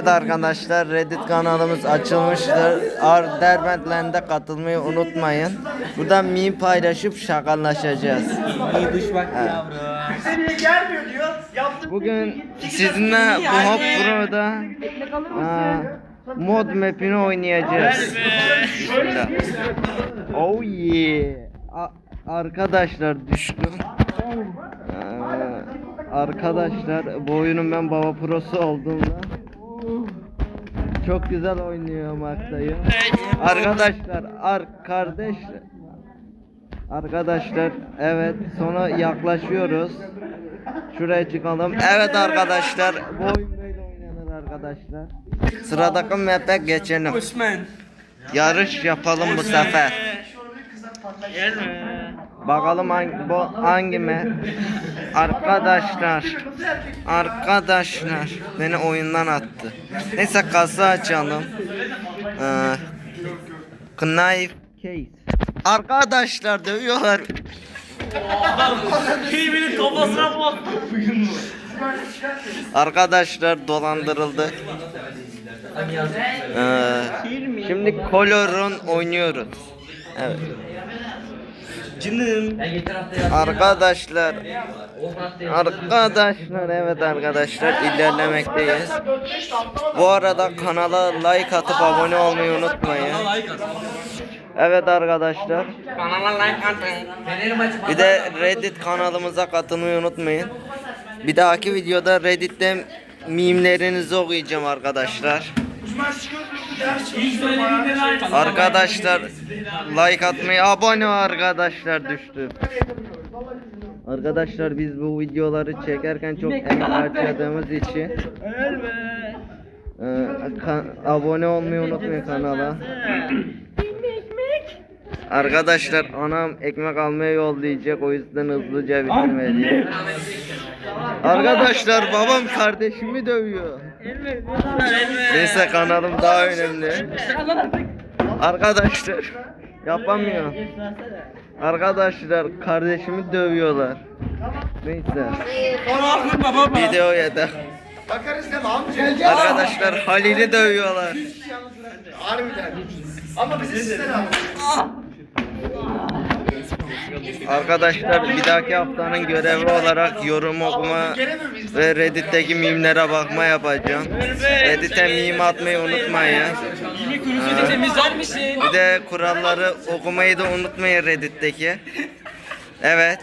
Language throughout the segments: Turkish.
Evet arkadaşlar Reddit kanalımız açılmıştır. Ar Derbentland'e katılmayı unutmayın. Buradan meme paylaşıp şakalaşacağız. İyi duş yavrum. Nereye gelmiyor diyor. Yaptık. Bugün sizinle bu Hop Pro'da aa, mod map'ini oynayacağız. Bismillah. Oh yeah. A- arkadaşlar düştüm. Ee, arkadaşlar bu oyunun ben baba prosu olduğumda çok güzel oynayamaktayım. Arkadaşlar, ar kardeş Arkadaşlar evet sonra yaklaşıyoruz. Şuraya çıkalım. Evet arkadaşlar bu oyun böyle oynanır arkadaşlar. Sıradaki map'e geçelim. Yarış yapalım bu sefer. Bakalım hangi, bu hangi map? Arkadaşlar. Arkadaşlar beni oyundan attı. Neyse kasa açalım. Ee, knife case. Arkadaşlar dövüyorlar. Keyfinin kafasına bak. Arkadaşlar dolandırıldı. Ee, şimdi Color'un oynuyoruz. Evet. Canım. Arkadaşlar Arkadaşlar evet arkadaşlar ilerlemekteyiz. Bu arada kanala like atıp abone olmayı unutmayın. Evet arkadaşlar. Kanala like atın. Fener maçı Bir de Reddit kanalımıza katılmayı unutmayın. Bir dahaki videoda Reddit'te mimlerinizi okuyacağım arkadaşlar. Arkadaşlar like atmayı abone arkadaşlar düştü. Arkadaşlar biz bu videoları çekerken çok emek harcadığımız için e, abone olmayı unutmayın kanala. Arkadaşlar anam ekmek almaya yollayacak o yüzden hızlıca bitirmeli. Arkadaşlar babam kardeşimi dövüyor. Neyse kanalım daha önemli. Arkadaşlar yapamıyor. Arkadaşlar kardeşimi dövüyorlar. Neyse deme amca. Arkadaşlar Halil'i dövüyorlar. Harbiden. Ama bizi sizden al. Arkadaşlar bir dahaki haftanın görevi olarak yorum okuma ve Reddit'teki mimlere bakma yapacağım. Reddit'e mim atmayı unutmayın. Misin? Bir de kuralları okumayı da unutmayın Reddit'teki. Evet.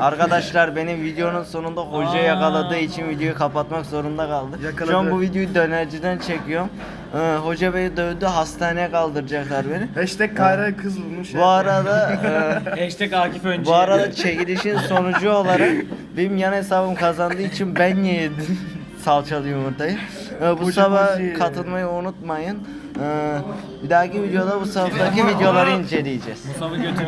Arkadaşlar benim videonun sonunda hoca yakaladığı için videoyu kapatmak zorunda kaldık. Şu an bu videoyu dönerciden çekiyorum. Ee, hoca beni dövdü hastaneye kaldıracaklar beni. Hashtag Kayra kız bulmuş. Bu arada e, Hashtag Akif Öncü. bu arada çekilişin sonucu olarak benim yan hesabım kazandığı için ben yedim salçalı yumurtayı. Ee, bu Hoca sabah hoca. katılmayı unutmayın. Ee, bir dahaki videoda bu saftaki videoları inceleyeceğiz. Mustafa götür.